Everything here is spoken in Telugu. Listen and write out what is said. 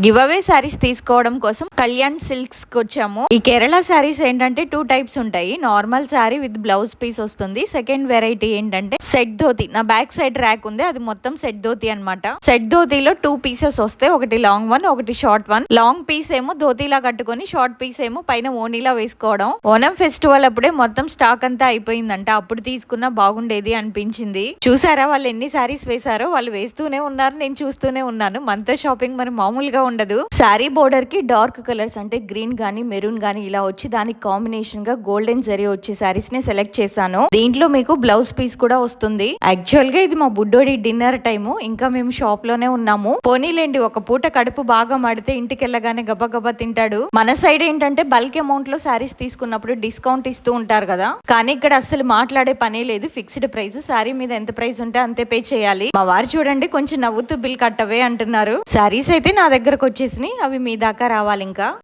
గివ్ అవే శారీస్ తీసుకోవడం కోసం కళ్యాణ్ సిల్క్స్కి వచ్చాము. ఈ కేరళ శారీస్ ఏంటంటే టూ టైప్స్ ఉంటాయి. Normal sari with blouse piece వస్తుంది. సెకండ్ వెరైటీ ఏంటంటే సెట్ ధోతి నా బ్యాక్ సైడ్ ర్యాక్ ఉంది. అది మొత్తం సెట్ ధోతి అన్నమాట. సెట్ ధోతిలో టూ పీసెస్ వస్తాయి. ఒకటి లాంగ్ వన్ ఒకటి షార్ట్ వన్ లాంగ్ పీస్ ఏమో ధోతిలా కట్టుకొని షార్ట్ పీస్ ఏమో పైన ఓనీలా వేసుకోవడం. ఓనం ఫెస్టివల్ అప్పుడే మొత్తం స్టాక్ అంతా అయిపోయిందంట. అప్పుడు తీసుకున్నా బాగుండేది అనిపించింది. చూసారా వాళ్ళు ఎన్ని శారీస్ వేశారో? వాళ్ళు వేస్తూనే ఉన్నారు. నేను చూస్తూనే ఉన్నాను. మనతో షాపింగ్ మరి మామూలుగా ఉండదు. శారీ బోర్డర్కి డార్క్ కలర్స్ అంటే గ్రీన్ గానీ మెరూన్ గానీ ఇలా వచ్చి దానికి కాంబినేషన్గా గోల్డెన్ జరీ వచ్చే శారీస్ని సెలెక్ట్ చేశాను. దీంట్లో మీకు బ్లౌజ్ పీస్ కూడా వస్తుంది. యాక్చువల్గా ఇది మా బుడ్డోడి డిన్నర్ టైము. ఇంకా మేము షాప్లోనే ఉన్నాము. పోనీలేండి ఒక పూట కడుపు బాగా మడితే ఇంటికి వెళ్ళగానే గబగబా తింటాడు. మన సైడ్ ఏంటంటే బల్క్ అమౌంట్లో శారీస్ తీసుకున్నప్పుడు డిస్కౌంట్ ఇస్తూ ఉంటారు కదా. కానీ ఇక్కడ అస్సలు మాట్లాడే పనే లేదు. Fixed price. శారీ మీద ఎంత ప్రైస్ ఉంటే అంతే పే చేయాలి. మా వారు చూడండి కొంచెం నవ్వుతూ బిల్ కట్టవే అంటున్నారు. శారీస్ అయితే నా దగ్గర దగ్గరకు వచ్చేసినాయి అవి మీ దాకా రావాలి ఇంకా